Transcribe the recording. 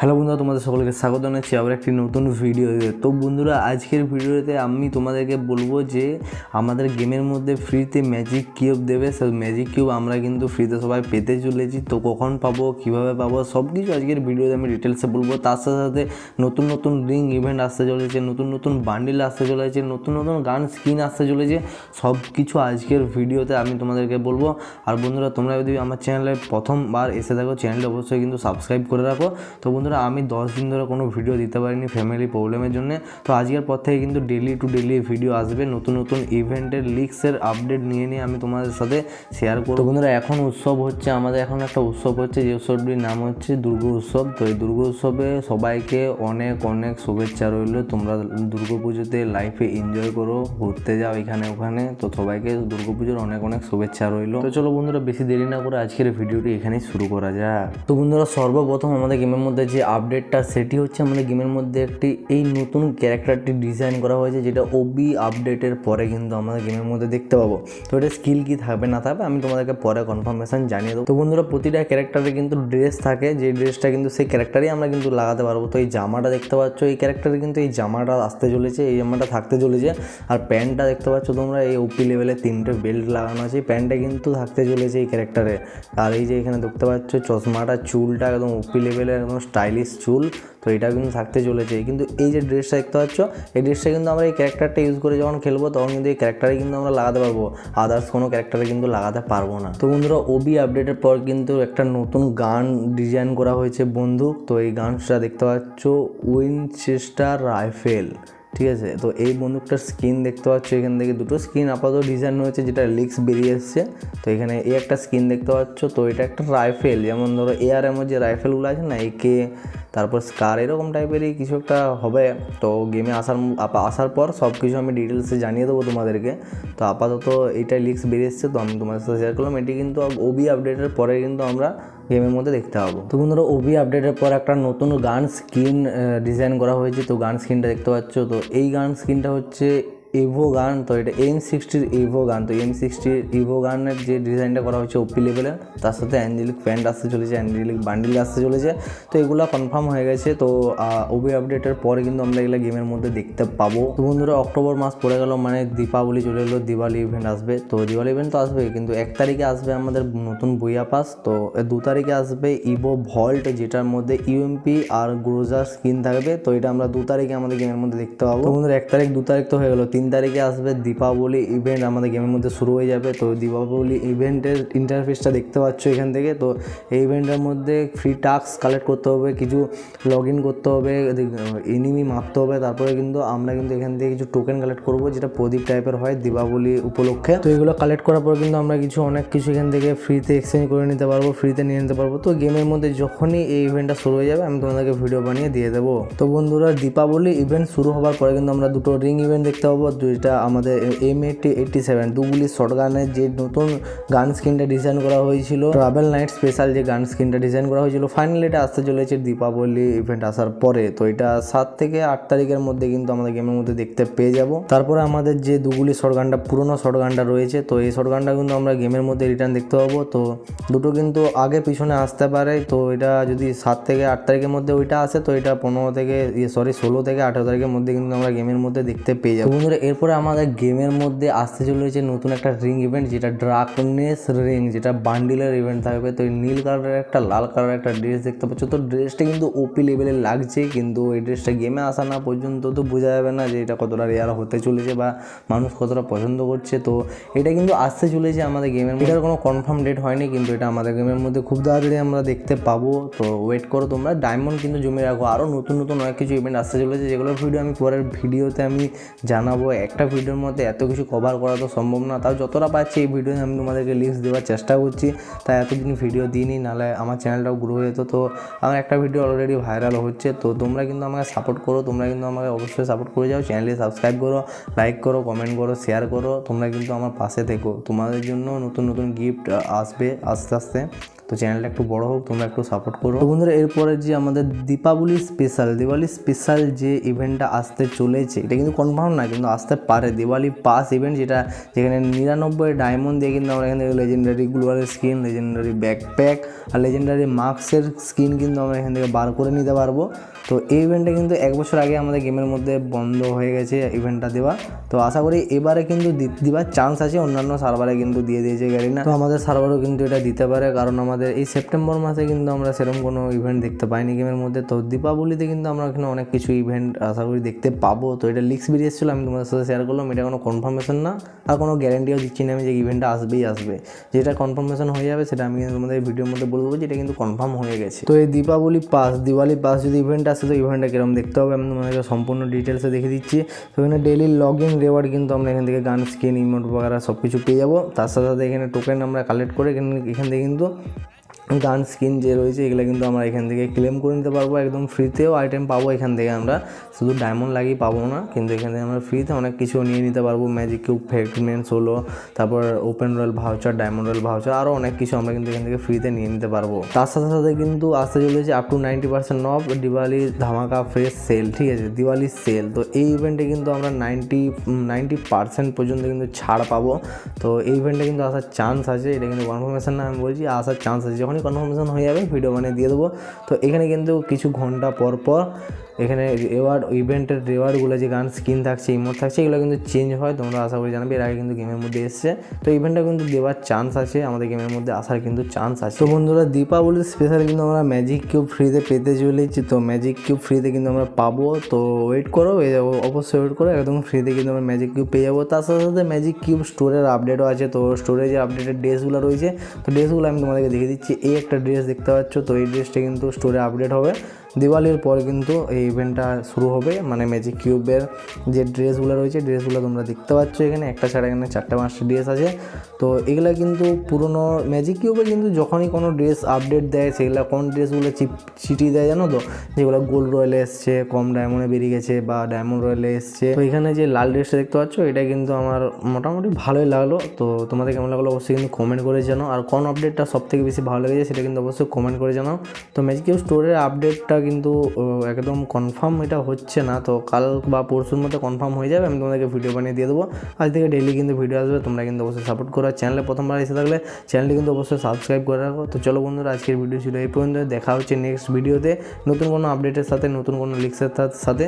Hello বন্ধুরা, তোমাদের সকলকে স্বাগত জানাচ্ছি আবার একটি নতুন ভিডিওতে। তো বন্ধুরা, আজকের ভিডিওতে আমি তোমাদেরকে বলব যে আমাদের গেমের মধ্যে ফ্রিতে ম্যাজিক কিউব দেবে। সেই ম্যাজিক কিউব আমরা কিন্তু ফ্রিতে সবাই পেতে চলেছি। তো কখন পাবো, কীভাবে পাবো সব কিছু আজকের ভিডিওতে আমি ডিটেলসে বলব। তার সাথে সাথে নতুন নতুন রিং ইভেন্ট আসতে চলেছে, নতুন নতুন বান্ডিল আসতে চলেছে, নতুন নতুন গান স্কিন আসতে চলেছে। সব কিছু আজকের ভিডিওতে আমি তোমাদেরকে বলব। আর বন্ধুরা, তোমরা যদি আমার চ্যানেলে প্রথমবার এসে থাকো চ্যানেলটা অবশ্যই কিন্তু সাবস্ক্রাইব করে রাখো। তো বন্ধুরা, আমি দশ দিন ধরে কোনো ভিডিও দিতে পারিনি ফ্যামিলি প্রবলেমের জন্য। তো আজকের পর থেকে কিন্তু ডেলি টু ডেলি ভিডিও আসবে। নতুন নতুন ইভেন্টের লিক্সের আপডেট নিয়ে নিয়ে আমি তোমাদের সাথে শেয়ার করব। বন্ধুরা, এখন উৎসব হচ্ছে, আমাদের এখন একটা উৎসব হচ্ছে, যে উৎসবটির নাম হচ্ছে দুর্গা উৎসব। তো এই দুর্গা উৎসবে সবাইকে অনেক অনেক শুভেচ্ছা রইল। তোমরা দুর্গা পুজোতে লাইফে এনজয় করো, ঘুরতে যাও এখানে, ওখানে। তো সবাইকে দুর্গা পুজোর অনেক অনেক শুভেচ্ছা রইল। তো চলো বন্ধুরা, বেশি দেরি না করে আজকের ভিডিওটি এখানেই শুরু করা যাক। তো বন্ধুরা, সর্বপ্রথম আমাদের গেমের মধ্যে যে আপডেটটা সেটি হচ্ছে আমাদের গেমের মধ্যে একটি, এই নতুন ক্যারেক্টারটি ডিজাইন করা হয়েছে, যেটা ওবি আপডেটের পরে কিন্তু আমাদের গেমের মধ্যে দেখতে পাবো। তো এটা স্কিল কি থাকবে, না থাকবে, আমি তোমাদেরকে পরে কনফার্মেশন জানিয়ে দেবো। তো বন্ধুরা, প্রতিটা ক্যারেক্টারে কিন্তু ড্রেস থাকে, যে ড্রেসটা কিন্তু সেই ক্যারেক্টারই আমরা কিন্তু লাগাতে পারব। তো এই জামাটা দেখতে পাচ্ছ, এই ক্যারেক্টারে কিন্তু এই জামাটা আসতে চলেছে, এই জামাটা থাকতে চলেছে, আর প্যান্টটা দেখতে পাচ্ছ তোমরা, এই ওপি লেভেলে তিনটে বেল্ট লাগানো আছে প্যান্টটা কিন্তু থাকতে চলেছে এই ক্যারেক্টারে আর এই যে এখানে দেখতে পাচ্ছ, চশমাটা, চুলটা একদম ওপি লেভেলের একদম স্টাইলিশ চুল, তো এটা কিন্তু থাকতে চলেছে। কিন্তু এই যে ড্রেসটা দেখতে পাচ্ছ, এই ড্রেসটা কিন্তু আমরা এই ক্যারেক্টারটা ইউজ করে যখন খেলব, তখন কিন্তু এই ক্যারেক্টারে কিন্তু আমরা লাগাতে পারব। আদার্স কোনো ক্যারেক্টারে কিন্তু লাগাতে পারব না। তো বন্ধুরা ওবি আপডেটের পর কিন্তু একটা নতুন গান ডিজাইন করা হয়েছে বন্দুক তো এই গানটা দেখতে পাচ্ছ উইনচেস্টার রাইফেল ঠিক আছে? তো এই বন্দুকটার স্কিন দেখতে পাচ্ছ, এখান থেকে দুটো স্কিন আপাতত ডিজাইন হয়েছে যেটা লিক্স বেরিয়ে এসছে। তো এখানে এই একটা স্কিন দেখতে পাচ্ছ, তো এটা একটা রাইফেল যেমন ধরো এআরএমও যে রাইফেলগুলো আছে না একে তারপর স্কার এরকম টাইপেরই কিছু একটা হবে। তো গেমে আসার আসার পর সব কিছু আমি ডিটেলসে জানিয়ে দেবো তোমাদেরকে। তো আপাতত এইটাই লিক্স বেরিয়ে এসছে, তো আমি তোমাদের সাথে শেয়ার করলাম। এটি কিন্তু ওবি আপডেটের পরে কিন্তু আমরা গেমের মধ্যে দেখতে পাবো। তো বন্ধুরা ওবি আপডেটের পর একটা নতুন গান স্কিন ডিজাইন করা হয়েছে। তো গান স্কিনটা দেখতে পাচ্ছ, তো এই গান স্কিনটা হচ্ছে ইভো গান, তো এটা এম সিক্সটির ইভো গান, তো এম সিক্সটির ইভো গানের যে ডিজাইনটা করা হয়েছে ওপি লেভেলে তার সাথে অ্যাঞ্জেলিক প্যান্ট আসতে চলেছে অ্যাঞ্জেলিক বান্ডিল আসতে চলেছে, তো এগুলো কনফার্ম হয়ে গেছে, তো ওবি আপডেটের পরে কিন্তু আমরা এগুলো গেমের মধ্যে দেখতে পাবো। তো বন্ধুরা অক্টোবর মাস পড়ে গেল মানে দীপাবলি চলে এলো দিওয়ালি ইভেন্ট আসবে, তো দিওয়ালি ইভেন্ট তো আসবে কিন্তু এক তারিখে আসবে আমাদের নতুন বইয়া পাস তো দু তারিখে আসবে ইভো ভল্ট যেটার মধ্যে ইউএমপি আর গ্রোজার স্কিন থাকবে, তো এটা আমরা দু তারিখে আমাদের গেমের মধ্যে দেখতে পাবো। বন্ধুরা, এক তারিখ, দু তারিখ তো হয়ে গেলো, তিন তারিখে আসবে দীপাবলি ইভেন্ট আমাদের গেমের মধ্যে শুরু হয়ে যাবে। তো দীপাবলি ইভেন্টের ইন্টারফেসটা দেখতে পাচ্ছ এখান থেকে। তো এই ইভেন্টের মধ্যে ফ্রি টাস্ক কালেক্ট করতে হবে, কিছু লগ ইন করতে হবে এনিমি মারতে হবে। তারপরে কিন্তু আমরা কিন্তু এখান থেকে কিছু টোকেন কালেক্ট করব, যেটা প্রদীপ টাইপের হয় দীপাবলি উপলক্ষে। তো এগুলো কালেক্ট করার পর কিন্তু আমরা কিছু, অনেক কিছু এখান থেকে ফ্রিতে এক্সচেঞ্জ করে নিতে পারব ফ্রিতে নিয়ে নিতে পারব। তো গেমের মধ্যে যখনই এই ইভেন্টটা শুরু হয়ে যাবে, আমি তোমাদেরকে ভিডিও বানিয়ে দিয়ে দেবো। তো বন্ধুরা, দীপাবলি ইভেন্ট শুরু হওয়ার পরে কিন্তু আমরা দুটো রিং ইভেন্ট দেখতে পাবো। যেটা আমাদের এম এইটি এইটটি সেভেন দুগুলি শর্ট গানের যে নতুন গান স্ক্রিনটা ডিজাইন করা হয়েছিল। ট্রাভেল নাইট স্পেশাল যে গান স্ক্রিনটা ডিজাইন করা হয়েছিল ফাইনালি এটা আসতে চলেছে দীপাবলি ইভেন্ট আসার পরে। তো এটা সাত থেকে আট তারিখের মধ্যে কিন্তু আমাদের গেমের মধ্যে দেখতে পেয়ে যাব। তারপরে আমাদের যে দুগুলি শর্ট গানটা পুরনো শর্ট গানটা রয়েছে, তো এই শর্ট গানটা কিন্তু আমরা গেমের মধ্যে রিটার্ন দেখতে পাবো। তো দুটো কিন্তু আগে পিছনে আসতে পারে। তো এটা যদি সাত থেকে আট তারিখের মধ্যে ওইটা আসে, তো এটা পনেরো থেকে সরি ষোলো থেকে আঠেরো তারিখের মধ্যে কিন্তু আমরা গেমের মধ্যে দেখতে পেয়ে যাব। এরপরে আমাদের গেমের মধ্যে আসতে চলেছে নতুন একটা রিং ইভেন্ট যেটা ড্রাকনেস রিং যেটা বান্ডিলের ইভেন্ট থাকবে। তো নীল কালারের একটা, লাল কালারের একটা ড্রেস দেখতে পাচ্ছ। তো ড্রেসটা কিন্তু ওপি লেভেলে লাগছে, কিন্তু এই ড্রেসটা গেমে আসা না পর্যন্ত তো বোঝা যাবে না যে এটা কতটা রেয়ার হতে চলেছে বা মানুষ কতটা পছন্দ করছে। তো এটা কিন্তু আসতে চলেছে আমাদের গেমের এটার কোনো কনফার্ম ডেট হয়নি, কিন্তু এটা আমাদের গেমের মধ্যে খুব তাড়াতাড়ি আমরা দেখতে পাবো। তো ওয়েট করো তোমরা। ডায়মন্ড কিন্তু জমে রাখো। আরও নতুন নতুন অনেক কিছু ইভেন্ট আসতে চলেছে, যেগুলোর ভিডিও আমি পরের ভিডিওতে আমি জানাব। একটা ভিডিওর মধ্যে এত কিছু কভার করা তো সম্ভব না। তাও যতটা পাচ্ছি এই ভিডিওতে আমি তোমাদেরকে লিস্ট দেওয়ার চেষ্টা করছি। তাই এতদিন ভিডিও দিইনি নাহলে আমার চ্যানেলটাও গ্রো হয়ে যেত। তো আমার একটা ভিডিও অলরেডি ভাইরাল হচ্ছে, তো তোমরা কিন্তু আমাকে সাপোর্ট করো, তোমরা কিন্তু আমাকে অবশ্যই সাপোর্ট করে যাও। চ্যানেলে সাবস্ক্রাইব করো লাইক করো কমেন্ট করো শেয়ার করো, তোমরা কিন্তু আমার পাশে থেকো। তোমাদের জন্য নতুন নতুন গিফট আসবে আস্তে আস্তে। তো চ্যানেলটা একটু বড় হোক, তোমরা একটু সাপোর্ট করো। তো বন্ধুরা, এরপরে যে আমাদের দীপাবলি স্পেশাল দিওয়ালি স্পেশাল যে ইভেন্টটা আসতে চলেছে, এটা কিন্তু কনফার্ম না, কিন্তু আসতে পারে। দিওয়ালি পাস ইভেন্ট যেটা, যেখানে নিরানব্বই ডায়মন্ড দিয়ে কিন্তু আমরা এখান থেকে লেজেন্ডারি গ্লোয়ালের স্কিন লেজেন্ডারি ব্যাকপ্যাক আর লেজেন্ডারি মার্কসের স্কিন কিন্তু আমরা এখান থেকে বার করে নিতে পারব। তো এই ইভেন্টটা কিন্তু এক বছর আগে আমাদের গেমের মধ্যে বন্ধ হয়ে গেছে ইভেন্টটা দেওয়া। তো আশা করি এবারে কিন্তু দেওয়ার চান্স আছে, অন্যান্য সার্ভারে কিন্তু দিয়ে দিয়েছে গাড়ি না। তো আমাদের সার্ভারও কিন্তু এটা দিতে পারে, কারণ আমাদের এই সেপ্টেম্বর মাসে কিন্তু আমরা সেরকম কোনো ইভেন্ট দেখতে পাইনি। গেমের মধ্যে তো দীপাবলিতে কিন্তু আমরা এখানে অনেক কিছু ইভেন্ট আশা করি দেখতে পাবো। তো এটা লিক্স বেরিয়ে এসেছিল, আমি তোমাদের সাথে শেয়ার করলাম। এটা কোনো কনফার্মেশন না, আর কোনো গ্যারেন্টিও দিচ্ছি না আমি যে ইভেন্টটা আসবেই আসবে। যেটা কনফার্মেশন হয়ে যাবে সেটা আমি কিন্তু তোমাদের ভিডিওর মধ্যে বলে দেবো যে এটা কিন্তু কনফার্ম হয়ে গেছে। তো এই দীপাবলি পাস দিওয়ালি পাস যদি ইভেন্ট আসে, তো ইভেন্টটা কীরকম দেখতে হবে আমি তোমাদেরকে সম্পূর্ণ ডিটেলসে দেখে দিচ্ছি। তো এখানে ডেলি লগ ইন রেওয়ার্ড কিন্তু আমরা এখান থেকে গান স্কিন ইমোট বগেরা সব কিছু পেয়ে যাব। তার সাথে সাথে এখানে টোকেন আমরা কালেক্ট করে এখান থেকে কিন্তু গান, স্কিন যে রয়েছে, এগুলো কিন্তু আমরা এখান থেকে ক্লেম করে নিতে পারব। একদম ফ্রিতেও আইটেম পাবো এখান থেকে আমরা। শুধু ডায়মন্ড লাগিয়ে পাবো না, কিন্তু এখান থেকে আমরা ফ্রিতে অনেক কিছু নিয়ে নিতে পারব। ম্যাজিক কিউব ফ্রেগমেন্টস হলো, তারপর open royale voucher diamond royale voucher আরও অনেক কিছু আমরা কিন্তু এখান থেকে ফ্রিতে নিয়ে নিতে পারব। তার সাথে সাথে কিন্তু আসতে চলেছে up to ninety percent off Diwali ধামাকা ফ্রেশ সেল ঠিক আছে? দিওয়ালি সেল তো এই ইভেন্টে কিন্তু আমরা নাইনটি নাইনটি পার্সেন্ট পর্যন্ত কিন্তু ছাড় পাবো। তো এই ইভেন্টে কিন্তু আসার চান্স আছে, এটা কিন্তু কনফার্মেশন না, আমি বলছি, আসার চান্স আছে। যখনই কনফার্মেশন হয়ে যাবে ভিডিও বানিয়ে দিয়ে দেবো। তো এখানে কিন্তু কিছু ঘণ্টা পর পর এখানে রেওয়ার্ড ইভেন্টের রেওয়ার্ডগুলো যে গান স্কিন থাকছে ইমোট থাকছে, এগুলো কিন্তু চেঞ্জ হয়, তোমরা আশা করি জানাবে। এর আগে কিন্তু গেমের মধ্যে এসছে। তো ইভেন্টটা কিন্তু দেওয়ার চান্স আছে, আমাদের গেমের মধ্যে আসার কিন্তু চান্স আছে। তো বন্ধুরা, দীপাবলির স্পেশাল কিন্তু আমরা ম্যাজিক কিউব ফ্রিতে পেতে চলেছি। তো ম্যাজিক কিউব ফ্রিতে কিন্তু আমরা পাবো। তো ওয়েট করো অবশ্যই ওয়েট করো, একদম ফ্রিতে কিন্তু আমরা ম্যাজিক কিউব পেয়ে যাব। তার সাথে সাথে ম্যাজিক কিউব স্টোরের আপডেটও আছে। তো স্টোরেজের আপডেটের ড্রেসগুলো রয়েছে, তো ড্রেসগুলো আমি তোমাদেরকে দেখিয়ে দিচ্ছি। এই একটা ড্রেস দেখতে পাচ্ছ, তো এই ড্রেসটা কিন্তু স্টোরে আপডেট হবে। দিওয়ালির পর কিন্তু এই ইভেন্টটা শুরু হবে। মানে ম্যাজিক কিউবের যে ড্রেসগুলো রয়েছে ড্রেসগুলো তোমরা দেখতে পাচ্ছ এখানে। একটা ছাড়া এখানে চারটা পাঁচটা ড্রেস আছে। তো এগুলো কিন্তু পুরনো ম্যাজিক কিউবে কিন্তু যখনই কোনো ড্রেস আপডেট দেয়, সেগুলো কোন ড্রেসগুলো চিপ চিটি দেয় জানো তো? যেগুলো গোল্ড রয়েলে এসছে, কম ডায়মন্ডে বেরিয়ে গেছে বা ডায়মন্ড রয়েলে এসছে। তো এখানে যে লাল ড্রেসটা দেখতে পাচ্ছ, এটা কিন্তু আমার মোটামুটি ভালোই লাগল। তো তোমাদের কেমন লাগল অবশ্যই কিন্তু কমেন্ট করে জানাও। আর কোন আপডেটটা সব থেকে বেশি ভালো লেগেছে, সেটা কিন্তু অবশ্যই কমেন্ট করে জানাও। তো ম্যাজিক কিউব স্টোরের আপডেটটা কিন্তু একদম কনফার্ম এটা হচ্ছে না। তো কাল বা পরশুর মধ্যে কনফার্ম হয়ে যাবে, আমি তোমাদেরকে ভিডিও বানিয়ে দিয়ে দেবো। আজ থেকে ডেলি কিন্তু ভিডিও আসবে, তোমরা কিন্তু অবশ্যই সাপোর্ট করো। চ্যানেলে প্রথমবার এসে থাকলে চ্যানেলটি কিন্তু অবশ্যই সাবস্ক্রাইব করে রাখো। তো চলো বন্ধুরা, আজকের ভিডিও ছিল এই পর্যন্ত দেখা হচ্ছে নেক্সট ভিডিওতে নতুন কোনো আপডেটের সাথে, নতুন কোনো লিক্সের সাথে।